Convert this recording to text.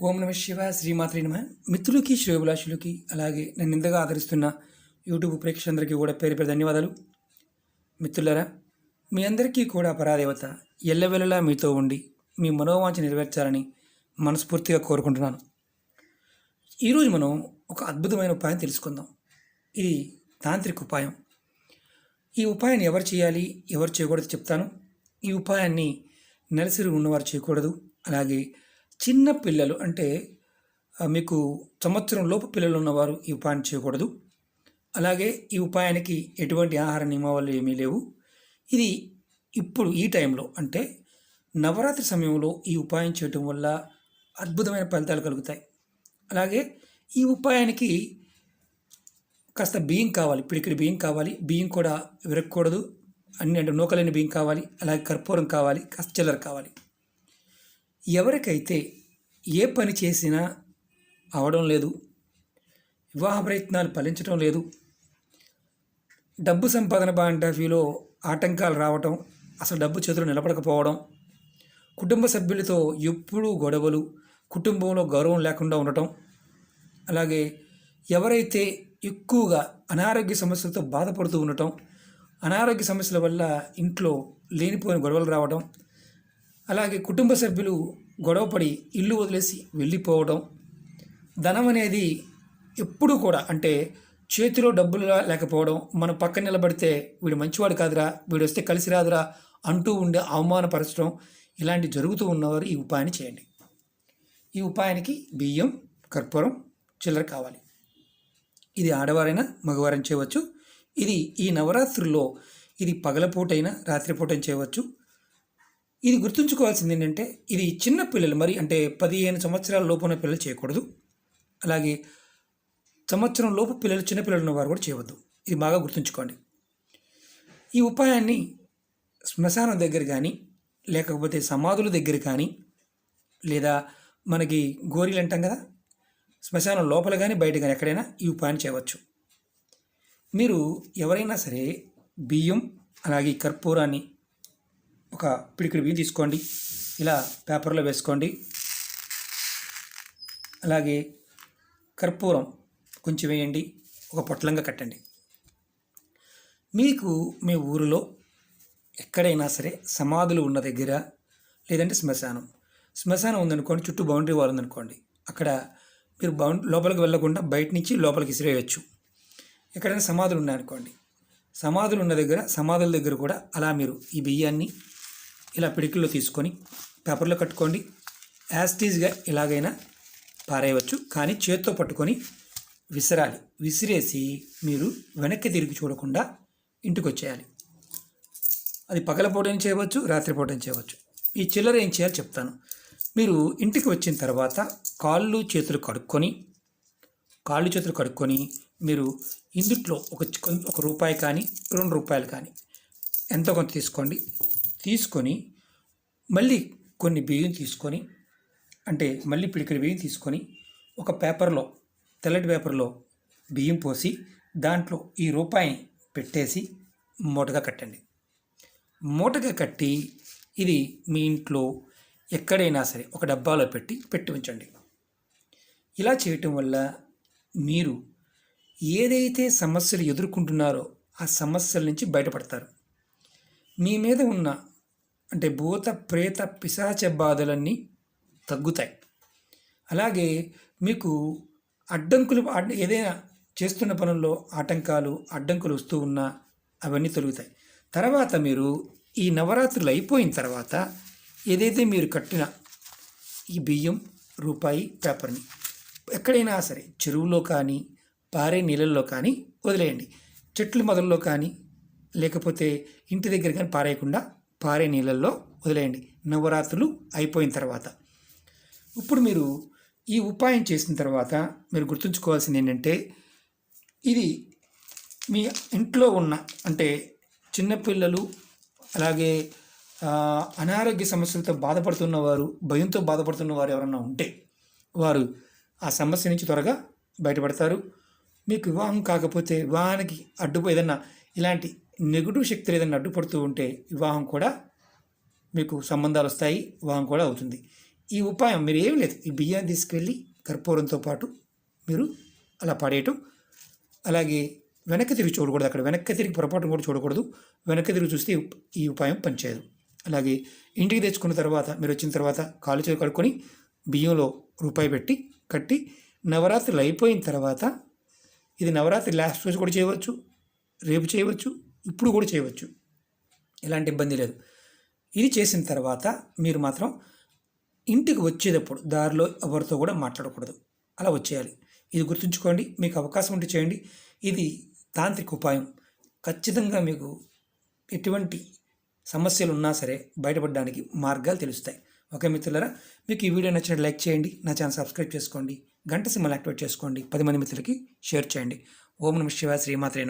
ఓం నమ శివ శ్రీమాత్రి నమ. మిత్రులకి శ్రేభిలాషులకి అలాగే నన్ను ఇంతగా ఆదరిస్తున్న యూట్యూబ్ ప్రేక్షకులందరికీ కూడా పేరు పేరు ధన్యవాదాలు. మిత్రులరా మీ అందరికీ కూడా పరాదేవత ఎల్లవెల్లలా మీతో ఉండి మీ మనోవాంఛ నెరవేర్చాలని మనస్ఫూర్తిగా కోరుకుంటున్నాను. ఈరోజు మనం ఒక అద్భుతమైన ఉపాయం తెలుసుకుందాం. ఇది తాంత్రిక ఉపాయం. ఈ ఉపాయాన్ని ఎవరు చేయాలి ఎవరు చేయకూడదు చెప్తాను. ఈ ఉపాయాన్ని నెలసరి ఉన్నవారు చేయకూడదు అలాగే చిన్న పిల్లలు అంటే మీకు సంవత్సరం లోపు పిల్లలు ఉన్నవారు ఈ ఉపాయం చేయకూడదు. అలాగే ఈ ఉపాయానికి ఎటువంటి ఆహార నియమావళి ఏమీ లేవు. ఇది ఇప్పుడు ఈ టైంలో అంటే నవరాత్రి సమయంలో ఈ ఉపాయం చేయటం వల్ల అద్భుతమైన ఫలితాలు కలుగుతాయి. అలాగే ఈ ఉపాయానికి కాస్త బియ్యం కావాలి పిడికిడి బియ్యం కావాలి బియ్యం కూడా విరగకూడదు అన్ని అంటే నూకలేని బియ్యం కావాలి అలాగే కర్పూరం కావాలి కాస్త చిల్లర కావాలి. ఎవరికైతే ఏ పని చేసినా అవడం లేదు వివాహ ప్రయత్నాలు ఫలించడం లేదు డబ్బు సంపాదన బాంటఫీలో ఆటంకాలు రావటం అసలు డబ్బు చేతులు నిలబడకపోవడం కుటుంబ సభ్యులతో ఎప్పుడూ గొడవలు కుటుంబంలో గౌరవం లేకుండా ఉండటం అలాగే ఎవరైతే ఎక్కువగా అనారోగ్య సమస్యలతో బాధపడుతూ ఉండటం అనారోగ్య సమస్యల వల్ల ఇంట్లో లేనిపోయిన గొడవలు రావడం అలాగే కుటుంబ సభ్యులు గొడవపడి ఇల్లు వదిలేసి వెళ్ళిపోవడం ధనం అనేది ఎప్పుడూ కూడా అంటే చేతిలో డబ్బులు లేకపోవడం మనం పక్కన నిలబడితే వీడు మంచివాడు కాదురా వీడు వస్తే కలిసి రాదురా అంటూ ఉండే అవమానపరచడం ఇలాంటి జరుగుతూ ఉన్నవారు ఈ ఉపాయాన్ని చేయండి. ఈ ఉపాయానికి బియ్యం కర్పూరం చిల్లర కావాలి. ఇది ఆడవారైనా మగవారైనా చేయవచ్చు. ఇది ఈ నవరాత్రుల్లో ఇది పగలపూటైనా రాత్రిపూటైనా చేయవచ్చు. ఇది గుర్తుంచుకోవాల్సింది ఏంటంటే ఇది చిన్న పిల్లలు మరి అంటే పదిహేను సంవత్సరాల లోపున పిల్లలు చేయకూడదు. అలాగే సంవత్సరం లోపు పిల్లలు చిన్నపిల్లలు ఉన్నవారు కూడా చేయవద్దు. ఇది బాగా గుర్తుంచుకోండి. ఈ ఉపాయాన్ని శ్మశానం దగ్గర కానీ లేకపోతే సమాధుల దగ్గర కానీ లేదా మనకి గోరీలు అంటాం కదా శ్మశానం లోపల కానీ బయట కానీ ఎక్కడైనా ఈ ఉపాయం చేయవచ్చు. మీరు ఎవరైనా సరే బియ్యం అలాగే కర్పూరాన్ని ఒక పిడికిడి బియ్యం తీసుకోండి. ఇలా పేపర్లో వేసుకోండి. అలాగే కర్పూరం కొంచెం వేయండి. ఒక పొట్లంగా కట్టండి. మీకు మీ ఊరిలో ఎక్కడైనా సరే సమాధులు ఉన్న దగ్గర లేదంటే శ్మశానం శ్మశానం ఉందనుకోండి చుట్టూ బౌండరీ వాల్ ఉందనుకోండి అక్కడ మీరు బౌండ్ లోపలికి వెళ్ళకుండా బయట నుంచి లోపలికి ఇసిరేయచ్చు ఎక్కడైనా సమాధులు ఉన్నాయనుకోండి సమాధులు ఉన్న దగ్గర సమాధుల దగ్గర కూడా అలా మీరు ఈ బియ్యాన్ని ఇలా పిడికిల్లో తీసుకొని పేపర్లో కట్టుకోండి. యాస్టీజ్గా ఎలాగైనా పారేయవచ్చు. కానీ చేత్తో పట్టుకొని విసరాలి. విసిరేసి మీరు వెనక్కి తిరిగి చూడకుండా ఇంటికి వచ్చేయాలి అది పగలపూటని చేయవచ్చు రాత్రిపూటని చేయవచ్చు. ఈ చిల్లర ఏం చేయాలో చెప్తాను. మీరు ఇంటికి వచ్చిన తర్వాత కాళ్ళు చేతులు కడుక్కొని కాళ్ళు చేతులు కడుక్కొని మీరు ఇందుట్లో ఒక ఒక రూపాయి కానీ రెండు రూపాయలు కానీ ఎంతో కొంత తీసుకోండి. తీసుకొని మళ్ళీ కొన్ని బియ్యం తీసుకొని అంటే మళ్ళీ పిడికిడి బియ్యం తీసుకొని ఒక పేపర్లో తెల్లటి పేపర్లో బియ్యం పోసి దాంట్లో ఈ రూపాయిని పెట్టేసి మూటగా కట్టండి. మూటగా కట్టి ఇది మీ ఇంట్లో ఎక్కడైనా సరే ఒక డబ్బాలో పెట్టి పెట్టి ఉంచండి. ఇలా చేయటం వల్ల మీరు ఏదైతే సమస్యలు ఎదుర్కొంటున్నారో ఆ సమస్యల నుంచి బయటపడతారు. మీ మీద ఉన్న అంటే భూత ప్రేత పిశాచ బాధలన్నీ తగ్గుతాయి. అలాగే మీకు అడ్డంకులు ఏదైనా చేస్తున్న పనుల్లో ఆటంకాలు అడ్డంకులు వస్తూ ఉన్నా అవన్నీ తొలుగుతాయి. తర్వాత మీరు ఈ నవరాత్రులు అయిపోయిన తర్వాత ఏదైతే మీరు కట్టిన ఈ బియ్యం రూపాయి పేపర్ని ఎక్కడైనా సరే చెరువులో కానీ పారే నీళ్ళల్లో కానీ వదిలేయండి. చెట్లు మొదల్లో కానీ లేకపోతే ఇంటి దగ్గర కానీ పారేయకుండా పారే నీళ్ళల్లో వదిలేయండి. నవరాత్రులు అయిపోయిన తర్వాత. ఇప్పుడు మీరు ఈ ఉపాయం చేసిన తర్వాత మీరు గుర్తుంచుకోవాల్సింది ఏంటంటే ఇది మీ ఇంట్లో ఉన్న అంటే చిన్నపిల్లలు అలాగే అనారోగ్య సమస్యలతో బాధపడుతున్న వారు భయంతో బాధపడుతున్న వారు ఎవరన్నా ఉంటే వారు ఆ సమస్య నుంచి త్వరగా బయటపడతారు. మీకు వివాహం కాకపోతే వివాహానికి అడ్డుపో ఏదన్నా ఇలాంటి నెగిటివ్ శక్తులు ఏదైనా అడ్డుపడుతూ ఉంటే వివాహం కూడా మీకు సంబంధాలు వస్తాయి వివాహం కూడా అవుతుంది. ఈ ఉపాయం మీరు ఏమీ లేదు. ఈ బియ్యాన్ని తీసుకెళ్ళి కర్పూరంతో పాటు మీరు అలా పడేయటం. అలాగే వెనక్కి తిరిగి చూడకూడదు. అక్కడ వెనక్కి తిరిగి పొరపాటు కూడా చూడకూడదు. వెనక్కి తిరిగి చూస్తే ఈ ఈ ఉపాయం పనిచేయదు. అలాగే ఇంటికి తెచ్చుకున్న తర్వాత మీరు వచ్చిన తర్వాత కాలు చేతులు కడుక్కొని బియ్యంలో రూపాయి పెట్టి కట్టి నవరాత్రులు అయిపోయిన తర్వాత ఇది నవరాత్రి లాస్ట్ రోజు కూడా చేయవచ్చు రేపు చేయవచ్చు ఇప్పుడు కూడా చేయవచ్చు. ఎలాంటి ఇబ్బంది లేదు. ఇది చేసిన తర్వాత మీరు మాత్రం ఇంటికి వచ్చేటప్పుడు దారిలో ఎవరితో కూడా మాట్లాడకూడదు. అలా వచ్చేయాలి. ఇది గుర్తుంచుకోండి. మీకు అవకాశం ఉంటే చేయండి. ఇది తాంత్రిక ఉపాయం. ఖచ్చితంగా మీకు ఎటువంటి సమస్యలు ఉన్నా సరే బయటపడడానికి మార్గాలు తెలుస్తాయి. ఓకే మిత్రులరా? మీకు ఈ వీడియో నచ్చినట్టు లైక్ చేయండి. నా ఛానల్ సబ్స్క్రైబ్ చేసుకోండి. గంట సింబల్ యాక్టివేట్ చేసుకోండి. పది మంది మిత్రులకి షేర్ చేయండి. ఓం నమ శివ శ్రీమాత్రే